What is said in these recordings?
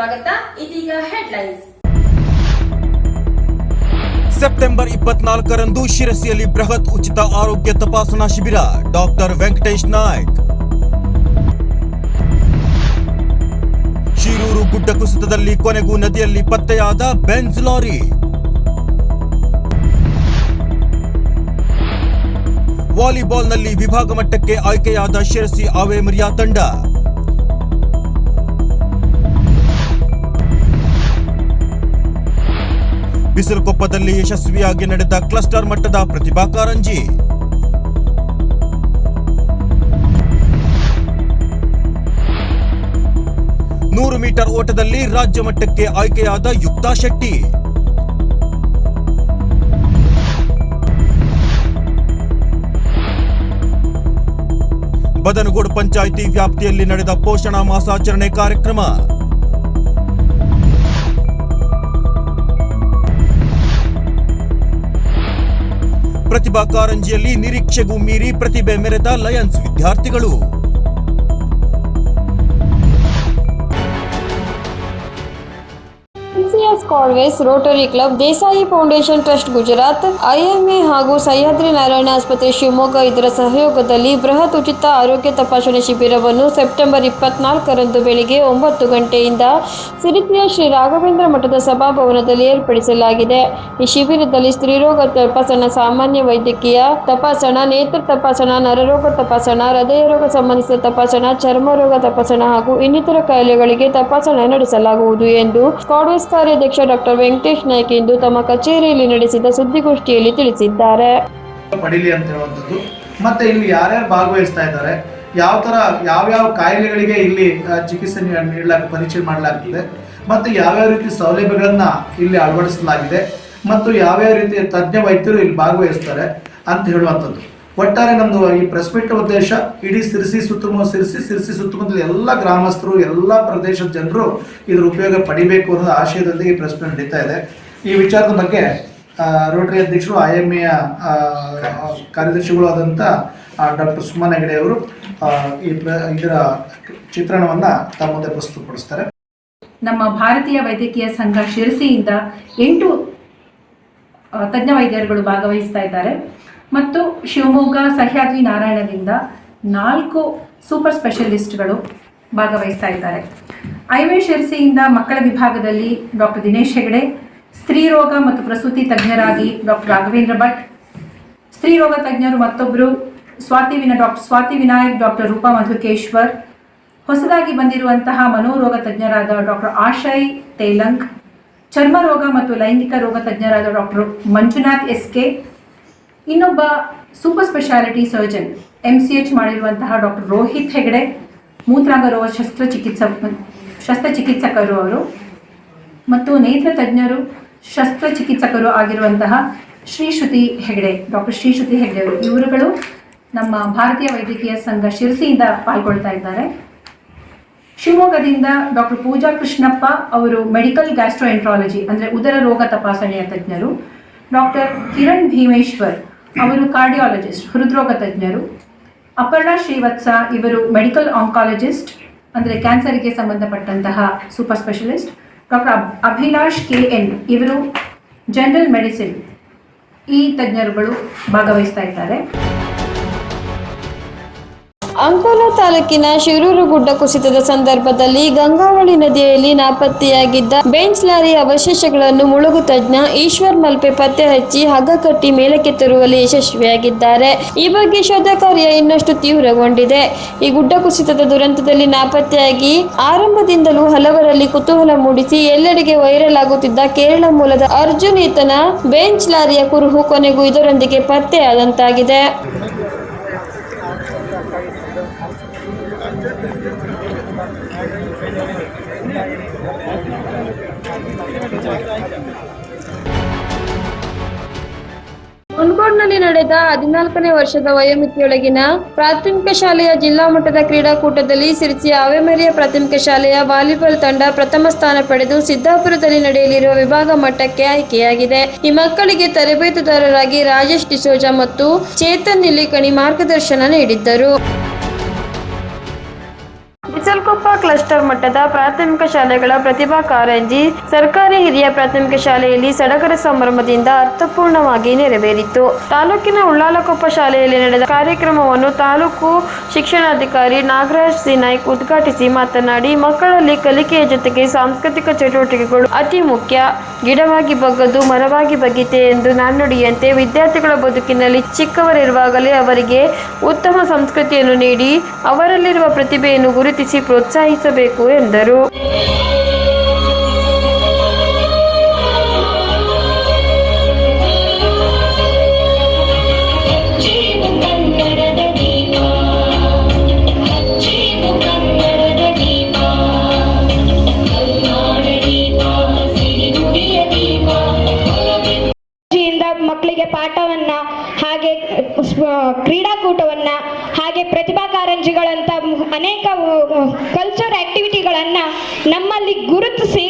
ಸ್ವಾಗತ. ಇದೀಗ headlines September ಇಪ್ಪತ್ನಾಲ್ಕರಂದು ಶಿರಸಿಯಲ್ಲಿ ಬೃಹತ್ ಉಚಿತ ಆರೋಗ್ಯ ತಪಾಸಣಾ ಶಿಬಿರ. ಡಾಕ್ಟರ್ ವೆಂಕಟೇಶ್ ನಾಯ್ಕ್. ಶಿರೂರು ಗುಡ್ಡ ಕುಸಿತದಲ್ಲಿ ಕೊನೆಗೂ ನದಿಯಲ್ಲಿ ಪತ್ತೆಯಾದ ಬೆನ್ಸ್ ಲಾರಿ. ವಾಲಿಬಾಲ್ನಲ್ಲಿ ವಿಭಾಗ ಮಟ್ಟಕ್ಕೆ ಆಯ್ಕೆಯಾದ ಶಿರಸಿ ಆವೇಮರಿಯಾ ತಂಡ. ಬಿಸಿಲುಕೊಪ್ಪದಲ್ಲಿ ಯಶಸ್ವಿಯಾಗಿ ನಡೆದ ಕ್ಲಸ್ಟರ್ ಮಟ್ಟದ ಪ್ರತಿಭಾ ಕಾರಂಜಿ. ನೂರು ಮೀಟರ್ ಓಟದಲ್ಲಿ ರಾಜ್ಯ ಮಟ್ಟಕ್ಕೆ ಆಯ್ಕೆಯಾದ ಯುಕ್ತಾ ಶೆಟ್ಟಿ. ಬದನಗೋಡು ಪಂಚಾಯಿತಿ ವ್ಯಾಪ್ತಿಯಲ್ಲಿ ನಡೆದ ಪೋಷಣಾ ಮಾಸಾಚರಣೆ ಕಾರ್ಯಕ್ರಮ. ಪ್ರತಿಭಾ ಕಾರಂಜಿಯಲ್ಲಿ ನಿರೀಕ್ಷೆಗೂ ಮೀರಿ ಪ್ರತಿಭೆ ಮೆರೆದ ಲಯನ್ಸ್ ವಿದ್ಯಾರ್ಥಿಗಳು. ಕಾಲ್ವೇಸ್ rotary club Desai foundation trust Gujarat, IMA ಹಾಗೂ ಸಹ್ಯಾದ್ರಿ ನಾರಾಯಣ ಆಸ್ಪತ್ರೆ ಶಿವಮೊಗ್ಗ ಇದರ ಸಹಯೋಗದಲ್ಲಿ ಬೃಹತ್ ಉಚಿತ ಆರೋಗ್ಯ ತಪಾಸಣೆ ಶಿಬಿರವನ್ನು ಸೆಪ್ಟೆಂಬರ್ ಇಪ್ಪತ್ನಾಲ್ಕರಂದು ಬೆಳಿಗ್ಗೆ ಒಂಬತ್ತು ಗಂಟೆಯಿಂದ ಸಿರಿಸಿಯ ಶ್ರೀ ರಾಘವೇಂದ್ರ ಮಠದ ಸಭಾಭವನದಲ್ಲಿ ಏರ್ಪಡಿಸಲಾಗಿದೆ. ಈ ಶಿಬಿರದಲ್ಲಿ ಸ್ತ್ರೀರೋಗ ತಪಾಸಣಾ ಸಾಮಾನ್ಯ ವೈದ್ಯಕೀಯ ತಪಾಸಣಾ, ನೇತ್ರ ತಪಾಸಣಾ, ನರರೋಗ ತಪಾಸಣಾ ಹೃದಯ ರೋಗ ಸಂಬಂಧಿಸಿದ ತಪಾಸಣಾ ಚರ್ಮ ರೋಗ ತಪಾಸಣಾ ಹಾಗೂ ಇನ್ನಿತರ ಕಾಯಿಲೆಗಳಿಗೆ ತಪಾಸಣೆ ನಡೆಸಲಾಗುವುದು ಎಂದು ಕಾಡ್ವೇಸ್ ಕಾರ್ಯಾಧ್ಯಕ್ಷ ಡಾಕ್ಟರ್ ವೆಂಕಟೇಶ್ ನಾಯ್ಕ ಇಂದು ತಮ್ಮ ಕಚೇರಿಯಲ್ಲಿ ನಡೆಸಿದ ಸುದ್ದಿಗೋಷ್ಠಿಯಲ್ಲಿ ತಿಳಿಸಿದ್ದಾರೆ. ಪಡೀಲಿ ಅಂತ ಹೇಳುವಂಥದ್ದು ಮತ್ತೆ ಇಲ್ಲಿ ಯಾರ್ಯಾರು ಭಾಗವಹಿಸ್ತಾ ಇದ್ದಾರೆ? ಯಾವ ತರ, ಯಾವ್ಯಾವ ಕಾಯಿಲೆಗಳಿಗೆ ಇಲ್ಲಿ ಚಿಕಿತ್ಸೆ ನೀಡಲಾಗ ಪರೀಕ್ಷೆ ಮಾಡಲಾಗ್ತದೆ? ಮತ್ತು ಯಾವ್ಯಾವ ರೀತಿ ಸೌಲಭ್ಯಗಳನ್ನ ಇಲ್ಲಿ ಅಳವಡಿಸಲಾಗಿದೆ? ಮತ್ತು ಯಾವ್ಯಾವ ರೀತಿಯ ತಜ್ಞ ವೈದ್ಯರು ಇಲ್ಲಿ ಭಾಗವಹಿಸ್ತಾರೆ ಅಂತ ಹೇಳುವಂಥದ್ದು. ಒಟ್ಟಾರೆ ನಮ್ಮದು ಈ ಪ್ರೆಸ್ ಮೀಟ್ ಉದ್ದೇಶ, ಇಡೀ ಸಿರಿಸಿ ಸುತ್ತಮುತ್ತ ಸಿರಿಸಿ ಸಿರಿಸಿ ಸುತ್ತಮುತ್ತಲ ಎಲ್ಲ ಗ್ರಾಮಸ್ಥರು, ಎಲ್ಲ ಪ್ರದೇಶದ ಜನರು ಇದ್ರ ಉಪಯೋಗ ಪಡಿಬೇಕು ಅನ್ನೋ ಆಶಯದಲ್ಲಿ ಈ ಪ್ರೆಸ್ ಮೀಟ್ ನಡೀತಾ ಇದೆ. ಈ ವಿಚಾರದ ಬಗ್ಗೆ ರೋಟರಿ ಅಧ್ಯಕ್ಷರು ಐ ಎಂ ಎಯ ಕಾರ್ಯದರ್ಶಿಗಳು ಆದಂಥ ಡಾಕ್ಟರ್ ಸುಮನ್ ಹೆಗಡೆ ಅವರು ಈ ಇದರ ಚಿತ್ರಣವನ್ನು ತಮ್ಮ ಮುಂದೆ ಪ್ರಸ್ತುತಪಡಿಸ್ತಾರೆ. ನಮ್ಮ ಭಾರತೀಯ ವೈದ್ಯಕೀಯ ಸಂಘ ಶಿರಸಿಯಿಂದ ಎಂಟು ತಜ್ಞ ವೈದ್ಯರುಗಳು ಭಾಗವಹಿಸ್ತಾ ಇದ್ದಾರೆ. ಮತ್ತು ಶಿವಮೊಗ್ಗ ಸಹ್ಯಾದ್ರಿ ನಾರಾಯಣದಿಂದ ನಾಲ್ಕು ಸೂಪರ್ ಸ್ಪೆಷಲಿಸ್ಟ್ಗಳು ಭಾಗವಹಿಸ್ತಾ ಇದ್ದಾರೆ. ಐವೇ ಶಿರಸಿಯಿಂದ ಮಕ್ಕಳ ವಿಭಾಗದಲ್ಲಿ ಡಾಕ್ಟರ್ ದಿನೇಶ್ ಹೆಗಡೆ, ಸ್ತ್ರೀ ರೋಗ ಮತ್ತು ಪ್ರಸೂತಿ ತಜ್ಞರಾಗಿ ಡಾಕ್ಟರ್ ರಾಘವೇಂದ್ರ ಭಟ್, ಸ್ತ್ರೀ ರೋಗ ತಜ್ಞರು ಮತ್ತೊಬ್ಬರು ಸ್ವಾತಿ ವಿನ ಡಾಕ್ಟರ್ ಸ್ವಾತಿ ವಿನಾಯಕ್, ಡಾಕ್ಟರ್ ರೂಪಾ ಮಧುಕೇಶ್ವರ್, ಹೊಸದಾಗಿ ಬಂದಿರುವಂತಹ ಮನೋರೋಗ ತಜ್ಞರಾದ ಡಾಕ್ಟರ್ ಆಶಯ್ ತೇಲಂಕ್ ಚರ್ಮ ರೋಗ ಮತ್ತು ಲೈಂಗಿಕ ರೋಗ ತಜ್ಞರಾದ ಡಾಕ್ಟರ್ ಮಂಜುನಾಥ್ ಎಸ್ ಕೆ ಇನ್ನೊಬ್ಬ super speciality surgeon M C H ಮಾಡಿರುವಂತಹ ಡಾಕ್ಟರ್ ರೋಹಿತ್ ಹೆಗಡೆ ಮೂತ್ರಾಂಗ ರೋಗ ಶಸ್ತ್ರಚಿಕಿತ್ಸ ಶಸ್ತ್ರಚಿಕಿತ್ಸಕರು ಅವರು ಮತ್ತು ನೇತ್ರ ತಜ್ಞರು ಶಸ್ತ್ರಚಿಕಿತ್ಸಕರು ಆಗಿರುವಂತಹ ಶ್ರೀಶ್ರುತಿ ಹೆಗಡೆ ಡಾಕ್ಟರ್ ಶ್ರೀಶ್ರುತಿ ಹೆಗಡೆ ಅವರು. ಇವರುಗಳು ನಮ್ಮ ಭಾರತೀಯ ವೈದ್ಯಕೀಯ ಸಂಘ ಶಿರಸಿಯಿಂದ ಪಾಲ್ಗೊಳ್ತಾ ಇದ್ದಾರೆ. ಶಿವಮೊಗ್ಗದಿಂದ ಡಾಕ್ಟರ್ ಪೂಜಾ ಕೃಷ್ಣಪ್ಪ ಅವರು ಮೆಡಿಕಲ್ ಗ್ಯಾಸ್ಟ್ರೋಎಂಟ್ರಾಲಜಿ ಅಂದರೆ ಉದರ ರೋಗ ತಪಾಸಣೆಯ ತಜ್ಞರು. ಡಾಕ್ಟರ್ ಕಿರಣ್ ಭೀಮೇಶ್ವರ್ ಅವರು ಕಾರ್ಡಿಯಾಲಜಿಸ್ಟ್, ಹೃದ್ರೋಗ ತಜ್ಞರು. ಅಪರ್ಣಾ ಶ್ರೀವತ್ಸ ಇವರು ಮೆಡಿಕಲ್ ಆಂಕಾಲಜಿಸ್ಟ್ ಅಂದರೆ ಕ್ಯಾನ್ಸರ್ಗೆ ಸಂಬಂಧಪಟ್ಟಂತಹ super specialist doctor Abhilash K N ಇವರು ಜನರಲ್ ಮೆಡಿಸಿನ್ ಈ ತಜ್ಞರುಗಳು ಭಾಗವಹಿಸ್ತಾ ಇದ್ದಾರೆ. ಅಂಕೋಲಾ ತಾಲೂಕಿನ ಶಿರೂರು ಗುಡ್ಡ ಕುಸಿತದ ಸಂದರ್ಭದಲ್ಲಿ ಗಂಗಾವಳಿ ನದಿಯಲ್ಲಿ ನಾಪತ್ತೆಯಾಗಿದ್ದ ಬೆಂಚ್ ಲಾರಿ ಅವಶೇಷಗಳನ್ನು ಮುಳುಗು ತಜ್ಞ ಈಶ್ವರ್ ಮಲ್ಪೆ ಪತ್ತೆ ಹಚ್ಚಿ ಹಗ್ಗ ಕಟ್ಟಿ ಮೇಲಕ್ಕೆ ತರುವಲ್ಲಿ ಯಶಸ್ವಿಯಾಗಿದ್ದಾರೆ. ಈ ಬಗ್ಗೆ ಶೋಧ ಕಾರ್ಯ ಇನ್ನಷ್ಟು ತೀವ್ರಗೊಂಡಿದೆ. ಈ ಗುಡ್ಡ ಕುಸಿತದ ದುರಂತದಲ್ಲಿ ನಾಪತ್ತೆಯಾಗಿ ಆರಂಭದಿಂದಲೂ ಹಲವರಲ್ಲಿ ಕುತೂಹಲ ಮೂಡಿಸಿ ಎಲ್ಲೆಡೆಗೆ ವೈರಲ್ ಆಗುತ್ತಿದ್ದ ಕೇರಳ ಮೂಲದ ಅರ್ಜುನ್ ಈತನ ಬೆಂಚ್ ಲಾರಿಯ ಕುರುಹು ಕೊನೆಗೂ ಇದರೊಂದಿಗೆ ಪತ್ತೆಯಾದಂತಾಗಿದೆ. ಮುನ್ಗೋಡ್ನಲ್ಲಿ ನಡೆದ ಹದಿನಾಲ್ಕನೇ ವರ್ಷದ ವಯೋಮಿತಿಯೊಳಗಿನ ಪ್ರಾಥಮಿಕ ಶಾಲೆಯ ಜಿಲ್ಲಾ ಮಟ್ಟದ ಕ್ರೀಡಾಕೂಟದಲ್ಲಿ ಸಿರಿಸಿಯ ಅವೆಮರಿಯ ಪ್ರಾಥಮಿಕ ಶಾಲೆಯ ವಾಲಿಬಾಲ್ ತಂಡ ಪ್ರಥಮ ಸ್ಥಾನ ಪಡೆದು ಸಿದ್ದಾಪುರದಲ್ಲಿ ನಡೆಯಲಿರುವ ವಿಭಾಗ ಮಟ್ಟಕ್ಕೆ ಆಯ್ಕೆಯಾಗಿದೆ. ಈ ಮಕ್ಕಳಿಗೆ ತರಬೇತುದಾರರಾಗಿ ರಾಜೇಶ್ ಡಿಸೋಜಾ ಮತ್ತು ಚೇತನ್ ನಿಲಿಕಣಿ ಮಾರ್ಗದರ್ಶನ ನೀಡಿದ್ದರು. ಬಿಸಲ್ಕೊಪ್ಪ ಕ್ಲಸ್ಟರ್ ಮಟ್ಟದ ಪ್ರಾಥಮಿಕ ಶಾಲೆಗಳ ಪ್ರತಿಭಾ ಕಾರಂಜಿ ಸರ್ಕಾರಿ ಹಿರಿಯ ಪ್ರಾಥಮಿಕ ಶಾಲೆಯಲ್ಲಿ ಸಡಗರ ಸಂಭ್ರಮದಿಂದ ಅರ್ಥಪೂರ್ಣವಾಗಿ ನೆರವೇರಿತು. ತಾಲೂಕಿನ ಉಳ್ಳಾಲಕೊಪ್ಪ ಶಾಲೆಯಲ್ಲಿ ನಡೆದ ಕಾರ್ಯಕ್ರಮವನ್ನು ತಾಲೂಕು ಶಿಕ್ಷಣಾಧಿಕಾರಿ ನಾಗರಾಜ್ ಸಿ ನಾಯ್ಕ್ ಉದ್ಘಾಟಿಸಿ ಮಾತನಾಡಿ, ಮಕ್ಕಳಲ್ಲಿ ಕಲಿಕೆಯ ಜೊತೆಗೆ ಸಾಂಸ್ಕೃತಿಕ ಚಟುವಟಿಕೆಗಳು ಅತಿ ಮುಖ್ಯ. ಗಿಡವಾಗಿ ಬಗ್ಗದು, ಮರವಾಗಿ ಬಗ್ಗಿತೆ ಎಂದು ನಾಣ್ಣುಡಿಯಂತೆ ವಿದ್ಯಾರ್ಥಿಗಳ ಬದುಕಿನಲ್ಲಿ ಚಿಕ್ಕವರಿರುವಾಗಲೇ ಅವರಿಗೆ ಉತ್ತಮ ಸಂಸ್ಕೃತಿಯನ್ನು ನೀಡಿ, ಅವರಲ್ಲಿರುವ ಪ್ರತಿಭೆಯನ್ನು ಗುರುತಿಸಿ ಪ್ರೋತ್ಸಾಹಿಸಬೇಕು ಎಂದರು. ಮಕ್ಕಳಿಗೆ ಪಾಠವನ್ನ ಹಾಗೆ ಕ್ರೀಡಾಕೂಟವನ್ನ ಹಾಗೆ ಪ್ರತಿಭಾ ಅನೇಕ ಕಲ್ಚರ್ ಆಕ್ಟಿವಿಟಿಗಳನ್ನ ನಮ್ಮಲ್ಲಿ ಗುರುತಿಸಿ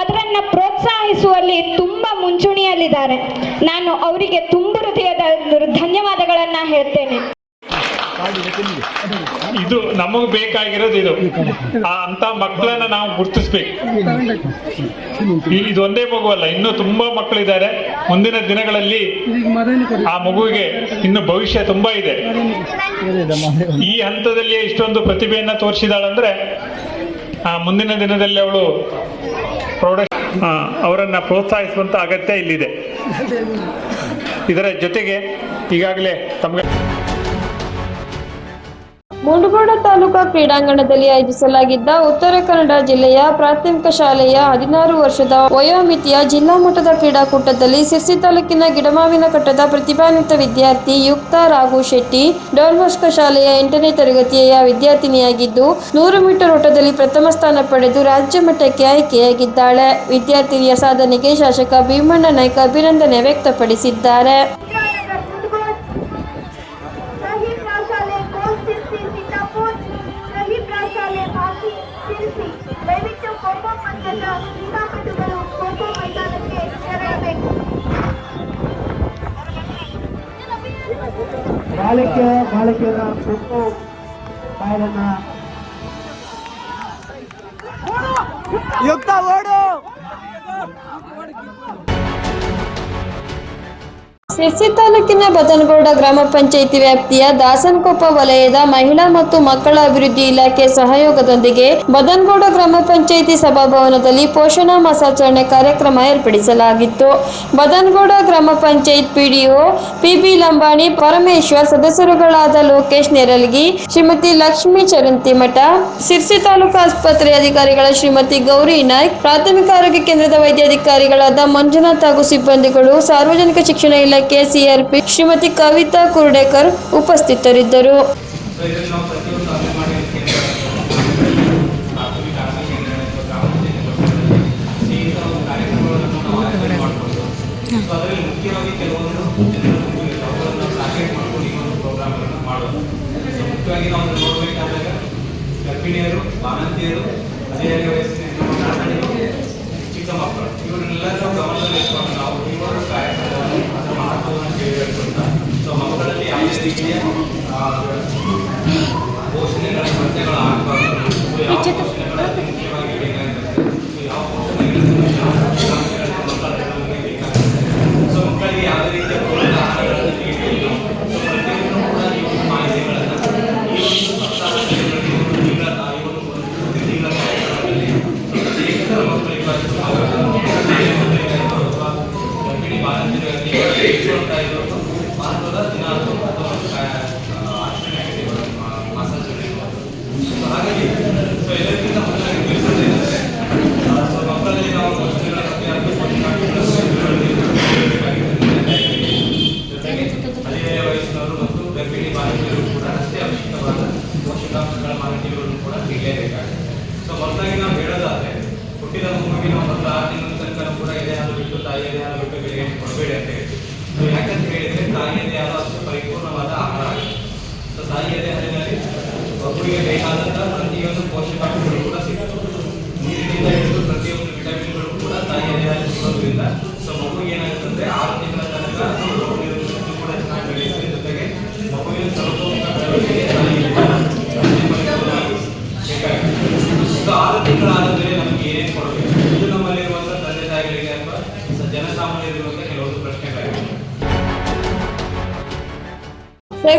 ಅದರನ್ನ ಪ್ರೋತ್ಸಾಹಿಸುವಲ್ಲಿ ತುಂಬಾ ಮುಂಚೂಣಿಯಲ್ಲಿದ್ದಾರೆ. ನಾನು ಅವರಿಗೆ ತುಂಬ ಹೃದಯದ ಧನ್ಯವಾದಗಳನ್ನು ಹೇಳ್ತೇನೆ. ಇದು ನಮಗ್ ಬೇಕಾಗಿರೋದು ಇದು. ಆ ಅಂತ ಮಕ್ಕಳನ್ನ ನಾವು ಗುರ್ತಿಸ್ಬೇಕು. ಇದು ಇದೊಂದೇ ಮಗು ಅಲ್ಲ, ಇನ್ನೂ ತುಂಬಾ ಮಕ್ಕಳಿದ್ದಾರೆ ಮುಂದಿನ ದಿನಗಳಲ್ಲಿ ಆ ಮಗುವಿಗೆ ಇನ್ನು ಭವಿಷ್ಯ ತುಂಬಾ ಇದೆ. ಈ ಹಂತದಲ್ಲಿ ಇಷ್ಟೊಂದು ಪ್ರತಿಭೆಯನ್ನ ತೋರಿಸಿದಾಳಂದ್ರೆ, ಆ ಮುಂದಿನ ದಿನದಲ್ಲಿ ಅವಳು ಪ್ರೌಢ ಅವರನ್ನ ಪ್ರೋತ್ಸಾಹಿಸುವಂತ ಅಗತ್ಯ ಇಲ್ಲಿದೆ. ಇದರ ಜೊತೆಗೆ ಈಗಾಗಲೇ ತಮಗೆ ಮುಂಡಗೋಡ ತಾಲೂಕಾ ಕ್ರೀಡಾಂಗಣದಲ್ಲಿ ಆಯೋಜಿಸಲಾಗಿದ್ದ ಉತ್ತರ ಕನ್ನಡ ಜಿಲ್ಲೆಯ ಪ್ರಾಥಮಿಕ ಶಾಲೆಯ ಹದಿನಾರು ವರ್ಷದ ವಯೋಮಿತಿಯ ಜಿಲ್ಲಾ ಮಟ್ಟದ ಕ್ರೀಡಾಕೂಟದಲ್ಲಿ ಸಿರ್ಸಿ ತಾಲೂಕಿನ ಗಿಡಮಾವಿನ ಕಟ್ಟದ ಪ್ರತಿಭಾನ್ವಿತ ವಿದ್ಯಾರ್ಥಿ ಯುಕ್ತ ರಾಘು ಶೆಟ್ಟಿ ಡಾಲ್ಬಾಸ್ಕೋ ಶಾಲೆಯ ಎಂಟನೇ ತರಗತಿಯ ವಿದ್ಯಾರ್ಥಿನಿಯಾಗಿದ್ದು, ನೂರು ಮೀಟರ್ ಓಟದಲ್ಲಿ ಪ್ರಥಮ ಸ್ಥಾನ ಪಡೆದು ರಾಜ್ಯ ಮಟ್ಟಕ್ಕೆ ಆಯ್ಕೆಯಾಗಿದ್ದಾಳೆ. ವಿದ್ಯಾರ್ಥಿನಿಯ ಸಾಧನೆಗೆ ಶಾಸಕ ಭೀಮಣ್ಣ ನಾಯ್ಕ ಅಭಿನಂದನೆ ವ್ಯಕ್ತಪಡಿಸಿದ್ದಾರೆ. ಬಾಲಕಿಯ ಬಾಲಕಿಯರ ಯುಕ್ತ ಬಾಯಲನ್ನ ಸಿರ್ಸಿ ತಾಲೂಕಿನ ಬದನಗೌಡ ಗ್ರಾಮ ಪಂಚಾಯಿತಿ ವ್ಯಾಪ್ತಿಯ ದಾಸನಕೊಪ್ಪ ವಲಯದ ಮಹಿಳಾ ಮತ್ತು ಮಕ್ಕಳ ಅಭಿವೃದ್ಧಿ ಇಲಾಖೆ ಸಹಯೋಗದೊಂದಿಗೆ ಬದನಗೌಡ ಗ್ರಾಮ ಪಂಚಾಯಿತಿ ಸಭಾಭವನದಲ್ಲಿ ಪೋಷಣಾ ಮಾಸಾಚರಣೆ ಕಾರ್ಯಕ್ರಮ ಏರ್ಪಡಿಸಲಾಗಿತ್ತು. ಬದನಗೌಡ ಗ್ರಾಮ ಪಂಚಾಯತ್ ಪಿಡಿಒ ಪಿಬಿ ಲಂಬಾಣಿ ಪರಮೇಶ್ವರ್ ಸದಸ್ಯರುಗಳಾದ ಲೋಕೇಶ್ ನೆರಲ್ಗಿ ಶ್ರೀಮತಿ ಲಕ್ಷ್ಮೀ ಚರಂತಿಮಠ ಶಿರ್ಸಿ ತಾಲೂಕು ಆಸ್ಪತ್ರೆ ಅಧಿಕಾರಿಗಳ ಶ್ರೀಮತಿ ಗೌರಿ ನಾಯ್ಕ್, ಪ್ರಾಥಮಿಕ ಆರೋಗ್ಯ ಕೇಂದ್ರದ ವೈದ್ಯಾಧಿಕಾರಿಗಳಾದ ಮಂಜುನಾಥ್ ಹಾಗೂ ಸಿಬ್ಬಂದಿಗಳು ಸಾರ್ವಜನಿಕ ಶಿಕ್ಷಣ ಇಲಾಖೆ ಸಿಆರ್ಪಿ ಶ್ರೀಮತಿ ಕವಿತಾ ಕುರ್ಡೇಕರ್ ಉಪಸ್ಥಿತರಿದ್ದರು. ಗರ್ಭಿಣಿಯರು ಬಾಣಂತಿಯರು ಕೇಂದ್ರ ಪ್ರಾಥಮಿಕ ಆರೋಗ್ಯ ಕೇಂದ್ರ ಅಥವಾ ಗ್ರಾಮ ಪಂಚಾಯತಿ ಮಟ್ಟದಲ್ಲಿ ಈ ಥರ ಒಂದು ಕಾರ್ಯಕ್ರಮಗಳನ್ನು ನಾವು ಆಯೋಜನೆ ಮಾಡ್ಬೋದು ಸೊ ಅದರಲ್ಲಿ ಮುಖ್ಯವಾಗಿ ಕೆಲವೊಂದು ಜನರ ಗುಂಪುಗಳಿವೆ ಅವುಗಳನ್ನು ನಾವು ಟಾರ್ಗೆಟ್ ಮಾಡ್ಕೊಂಡು ಈ ಒಂದು ಪ್ರೋಗ್ರಾಮ್ಗಳನ್ನು ಮಾಡೋದು ಸೊ ಮುಖ್ಯವಾಗಿ ನಾವು ಅದನ್ನು ನೋಡಬೇಕಾದಾಗ ಗರ್ಭಿಣಿಯರು ಬಾಣಂತಿಯರು ಹದಿಹರೆಯ ವಯಸ್ಸಿನ ಹೆಣ್ಣು ಮಕ್ಕಳು, ಚಿಕ್ಕ ಮಕ್ಕಳು ಇವರನ್ನೆಲ್ಲರೂ ಗಮನದಲ್ಲಿ ಇಟ್ಕೊಂಡು ನಾವು ಈ ಒಂದು ಕಾರ್ಯಕ್ರಮವನ್ನು ಅದರ ಮಹತ್ವವನ್ನು ತಿಳಿದುಕೊಂಡ ಸೊ ಮಕ್ಕಳಲ್ಲಿ ಯಾವುದೇ ರೀತಿಯ ಆ, ಪೋಷಣೆಗಳ ಕೊರತೆಗಳು ಆಗಬಾರ್ದು ಸೊ ಯಾವ ಪೋಷಣೆಗಳಲ್ಲಿ ಮುಖ್ಯವಾಗಿ ಬೇಕಾಗಿರುತ್ತೆ ಸೊ ಯಾವ ಪೋಷಣೆಗಳಲ್ಲಿ ಯಾವ ಪೋಷಕಾಂಶಗಳನ್ನು ಮಕ್ಕಳ ಬೆಳವಣಿಗೆಗೆ ಬೇಕಾಗುತ್ತೆ ಸೊ ಮಕ್ಕಳಿಗೆ ಯಾವುದೇ ರೀತಿಯ ಪೂರಕ ಆಹಾರಗಳನ್ನು ನೀಡಬೇಕು ಸೊ ಪ್ರತಿಯೊಂದು ಕೂಡ ಈ ಒಂದು ಮಾಹಿತಿಗಳನ್ನು ಈ ಒಂದು ಸಪ್ತಾಹದಲ್ಲಿ ಪ್ರತಿ ಒಂದು ತಿಂಗಳ ಈ ಒಂದು ಪ್ರತಿ ತಿಂಗಳ ಕಾರ್ಯಕ್ರಮದಲ್ಲಿ ಪ್ರತ್ಯೇಕ ಮಕ್ಕಳಿಗೆ ಅಥವಾ ಗರ್ಭಿಣಿ ಬಾಲಕಿಯರಿಗೆ ಹೆಚ್ಚುವಂತ ಇರೋದು ಮಹತ್ವದ ದಿನ ಅಥವಾ ಒಂದು ಕಾ- ಆ, ಆಚರಣೆಯಾಗಿದೆ ಇವರ ಮಾ- ಮಾಸಾಚರಣೆ ಸೊ ಹಾಗಾಗಿ ಸೊ ಎಲ್ಲರಿಗಿಂತ ಮೊದಲಾಗಿ ತಿಳಿಸೋದೇನೆಂದರೆ ಆ, ಸೊ ಮಕ್ಕಳಲ್ಲಿ ನಾವು ಪೋಷಣೆಗಳ ಬಗ್ಗೆ ಅಥವಾ ಪೋಷಕಾಂಶಗಳ ಬಗ್ಗೆ ತಿಳುವಳಿಕೆ ಜೊತೆಗೆ ಹದಿಹರೆಯ ವಯಸ್ಸಿನವರು ಮತ್ತು ಗರ್ಭಿಣಿ ಬಾಲಕಿಯರು ಕೂಡ ಅಷ್ಟೇ ಅವಶ್ಯಕವಾದ ಪೋಷಕಾಂಶಗಳ ಮಾಹಿತಿಗಳನ್ನು ಕೂಡ ನೀಡಲೇಬೇಕಾಗುತ್ತೆ ಸೊ ಮೊದಲಾಗಿ ನಾವು ಹೇಳೋದಾದ್ರೆ, ಹುಟ್ಟಿದ ಮಗುವಿಗೆ ನಾವು ಮೊದಲು ಆರು ತಿಂಗಳ ಕೂಡ ಎದೆ ಹಾಲು ಬಿಟ್ಟು ತಾಯಿ ಎದೆ ಹಾಲು ಬಿಟ್ಟು ಬೆಲೆಗೆ ಕೊಡಬೇಡಿ ಅಂತ ಹೇಳ್ತೀವಿ ಸೊ ಯಾಕಂತ ಹೇಳಿದ್ರೆ, ತಾಯಿ ಎದೆ ಹಾಲು ಅಷ್ಟು ಪರಿಪೂರ್ಣವಾದ ಆಹಾರ ಸೊ ತಾಯಿ ಎದೆ ಹಾಲಿನಲ್ಲಿ ಮಗುವಿಗೆ ಬೇಕಾದಂತಹ ಪ್ರತಿಯೊಂದು ಪೋಷಕಾಂಶಗಳು ಕೂಡ ಸಿಗುತ್ತೆ. ನೀರಿನಿಂದ ಹಿಡಿದು ಪ್ರತಿಯೊಂದು ವಿಟಮಿನ್ಗಳು ಕೂಡ ತಾಯಿ ಎದೆ ಹಾಲು ಸಿಗೋದ್ರಿಂದ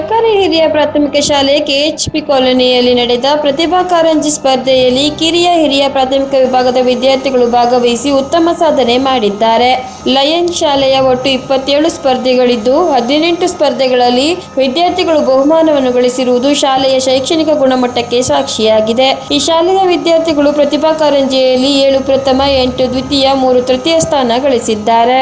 ಸರ್ಕಾರಿ ಹಿರಿಯ ಪ್ರಾಥಮಿಕ ಶಾಲೆ ಕೆಎಚ್ಪಿ ಕಾಲೋನಿಯಲ್ಲಿ ನಡೆದ ಪ್ರತಿಭಾ ಕಾರಂಜಿ ಸ್ಪರ್ಧೆಯಲ್ಲಿ ಕಿರಿಯ ಹಿರಿಯ ಪ್ರಾಥಮಿಕ ವಿಭಾಗದ ವಿದ್ಯಾರ್ಥಿಗಳು ಭಾಗವಹಿಸಿ ಉತ್ತಮ ಸಾಧನೆ ಮಾಡಿದ್ದಾರೆ. ಲಯನ್ ಶಾಲೆಯ ಒಟ್ಟು ಇಪ್ಪತ್ತೇಳು ಸ್ಪರ್ಧೆಗಳಿದ್ದು, ಹದಿನೆಂಟು ಸ್ಪರ್ಧೆಗಳಲ್ಲಿ ವಿದ್ಯಾರ್ಥಿಗಳು ಬಹುಮಾನವನ್ನು ಗಳಿಸಿರುವುದು ಶಾಲೆಯ ಶೈಕ್ಷಣಿಕ ಗುಣಮಟ್ಟಕ್ಕೆ ಸಾಕ್ಷಿಯಾಗಿದೆ. ಈ ಶಾಲೆಯ ವಿದ್ಯಾರ್ಥಿಗಳು ಪ್ರತಿಭಾ ಕಾರಂಜಿಯಲ್ಲಿ ಏಳು ಪ್ರಥಮ, ಎಂಟು ದ್ವಿತೀಯ, ಮೂರು ತೃತೀಯ ಸ್ಥಾನ ಗಳಿಸಿದ್ದಾರೆ.